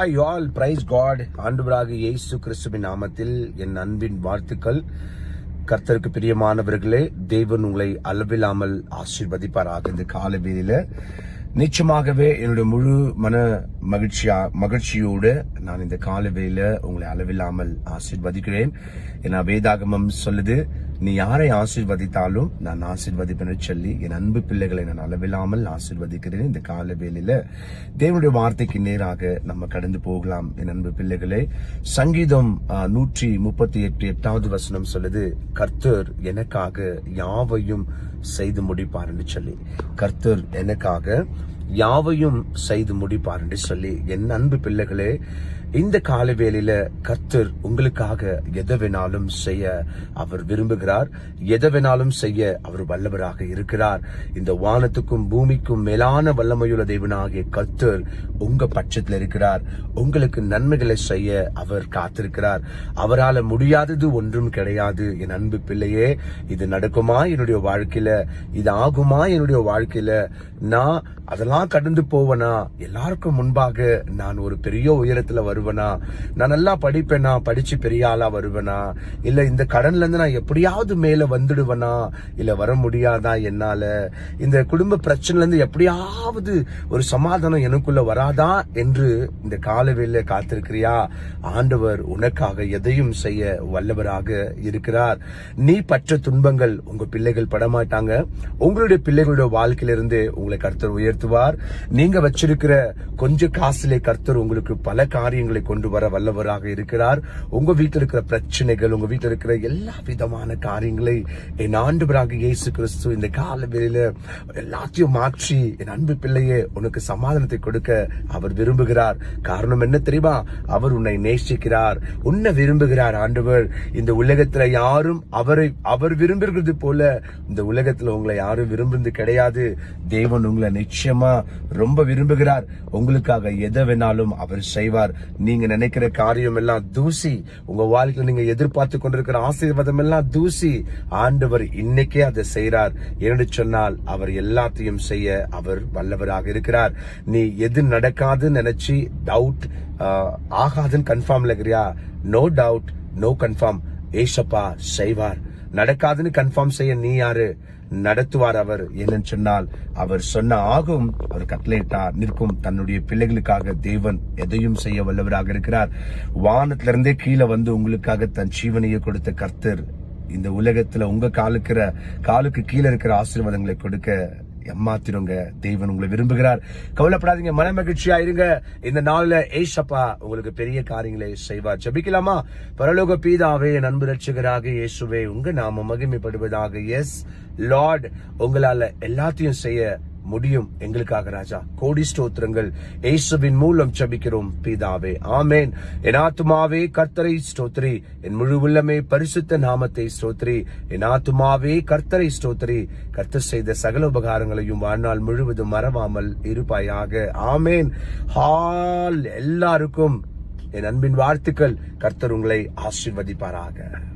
Hi all praise God ஆண்டுபராக இயேசு கிறிஸ்துவின் நாமத்தில் என் அன்பின் வாழ்த்துக்கள். கர்த்தருக்கு பிரியமானவர்களே தேவன் உங்களை அளவில்லாமல் ஆசீர்வதிப்பாராக இந்த கால வேளையில. நிச்சயமாகவே என்னுடைய முழு மன மகிழ்ச்சியா மகிழ்ச்சியோடு நான் இந்த கால உங்களை அளவில்லாமல் ஆசீர்வதிக்கிறேன். ஏன்னா வேதாகமம் சொல்லுது நீ யாரை ஆசீர்வதித்தாலும் நான் ஆசீர்வதிப்பேன்னு சொல்லி என் அன்பு பிள்ளைகளை நான் அளவில்லாமல் ஆசிர்வதிக்கிறேன் இந்த கால வேளையில தேவனுடைய வார்த்தைக்கு நேராக நம்ம கடந்து போகலாம். என் அன்பு பிள்ளைகளே சங்கீதம் நூற்றி முப்பத்தி எட்டு எட்டாவது வசனம் சொல்லுது கர்த்தர் எனக்காக யாவையும் செய்து முடிப்பார்னு சொல்லி. கர்த்தர் எனக்காக யாவையும் செய்து முடிப்பார்னு சொல்லி. என் அன்பு பிள்ளைகளே இந்த கால வேளையில கர்த்தர் உங்களுக்காக எதை வேணாலும் செய்ய அவர் விரும்புகிறார் எதை வேணாலும் செய்ய அவர் வல்லவராக இருக்கிறார். இந்த வானத்துக்கும் பூமிக்கும் மேலான வல்லமையுள்ள தேவனாகிய கர்த்தர் உங்க பட்சத்தில் இருக்கிறார். உங்களுக்கு நன்மைகளை செய்ய அவர் காத்திருக்கிறார். அவரால் முடியாதது ஒன்றும் கிடையாது. என் அன்பு பிள்ளையே இது நடக்குமா என்னுடைய வாழ்க்கையில? இது ஆகுமா என்னுடைய வாழ்க்கையில? நான் அதெல்லாம் கடந்து போவனா? எல்லாருக்கும் முன்பாக நான் ஒரு பெரிய உயரத்துல வருவேன்? நான் நல்லா படிப்பேனா? படிச்சு பெரிய ஆளா வருவனா? இல்ல இந்த கடன்ல இருந்து நான் எப்படியாவது மேல வந்துடுவனா? இல்ல வர முடியாதா என்னால? இந்த குடும்ப பிரச்சனைல இருந்து எப்படியாவது ஒரு சமாதானம் எனக்குள்ள வராதா என்று இந்த காலவேல காத்திருக்கிறியா? ஆண்டவர் உனக்காக எதையும் செய்ய வல்லவராக இருக்கிறார். நீ பற்ற துன்பங்கள் உங்க பிள்ளைகள் படமாட்டாங்க. உங்களுடைய பிள்ளைகளுடைய வாழ்க்கையிலிருந்து உங்களை கர்த்தர் உயர்த்துவார். நீங்க வச்சிருக்கிற கொஞ்ச காசுல கர்த்தர் உங்களுக்கு பல காரியங்கள் கொண்டு வர வல்லவராக இருக்கிறார். உங்க வீட்டில் இருக்கிற பிரச்சனைகள் உங்க வீட்டில் இருக்கிற எல்லா விதமான காரியங்களை என் ஆண்டு இயேசு கிறிஸ்து இந்த கால வேளையில எல்லாத்தையும் மாற்றி என் அன்பு பிள்ளையே உனக்கு சமாதானத்தை கொடுக்க அவர் விரும்புகிறார். காரணம் என்ன தெரியுமா? அவர் உன்னை நேசிக்கிறார். உன்னை விரும்புகிறார் ஆண்டவர். இந்த உலகத்துல யாரும் அவரை அவர் விரும்புகிறது போல இந்த உலகத்துல உங்களை யாரும் விரும்புறது கிடையாது. தேவன் உங்களை நிச்சயமா ரொம்ப விரும்புகிறார். உங்களுக்காக எதை வேணாலும் அவர் செய்வார். நீங்க நினைக்கிற காரியம் எல்லாம் தூசி. உங்க வாழ்க்கையில் நீங்க எதிர்பார்த்து கொண்டிருக்கிற ஆசீர்வாதம் எல்லாம் தூசி. ஆண்டவர் இன்னைக்கே அதை செய்கிறார் என்று சொன்னால் அவர் எல்லாத்தையும் செய்ய அவர் வல்லவராக இருக்கிறார். நீ எது நடக்காதுன்னு நினைச்சு டவுட் ஆகாதுன்னு கன்ஃபார்ம்ல இருக்கிறியா நோ டவுட் நோ கன்ஃபார்ம் ஏசப்பா செய்வார். நடக்காதுன்னு கன்ஃபார்ம் செய்ய நீ யாரு? நடத்துவார் அவர் என்னன்னு சொன்னால் அவர் சொன்ன ஆகும் அவர் கட்டளையிட்டார் நிற்கும். தன்னுடைய பிள்ளைகளுக்காக தேவன் எதையும் செய்ய வல்லவராக இருக்கிறார். வானத்திலிருந்தே கீழே வந்து உங்களுக்காக தன் ஜீவனையை கொடுத்த கர்த்தர் இந்த உலகத்துல உங்க காலுக்கிற காலுக்கு கீழே இருக்கிற ஆசீர்வாதங்களை கொடுக்க எம்மாத்திருங்க. தேவன் உங்களை விரும்புகிறார். கவலைப்படாதீங்க மன மகிழ்ச்சியா இருங்க இந்த நாள்ல ஏசப்பா உங்களுக்கு பெரிய காரியங்களை செய்வார். ஜபிக்கலாமா? பரலோக பீதாவே என் ரட்சகராக இயேசுவே உங்க நாம மகிமைப்படுவதாக. எஸ் லார்ட் உங்களால எல்லாத்தையும் செய்ய முடியும் எங்களுக்காக ராஜா. கோடி ஸ்தோத்திரங்கள். இயேசுவின் மூலம் சபிக்கிறோம் பிதாவே ஆமேன். என் ஆத்துமாவே கர்த்தரை ஸ்தோத்ரி என் முழு உள்ளமே பரிசுத்த நாமத்தை ஸ்தோத்ரி என் ஆத்துமாவே கர்த்தரை ஸ்தோத்ரி கர்த்தர் செய்த சகல உபகாரங்களையும் வாழ்நாள் முழுவதும் மறவாமல் இருப்பாயாக. ஆமேன். ஹால் எல்லாருக்கும் என் அன்பின் வாழ்த்துக்கள். கர்த்தர் உங்களை ஆசிர்வதிப்பாராக.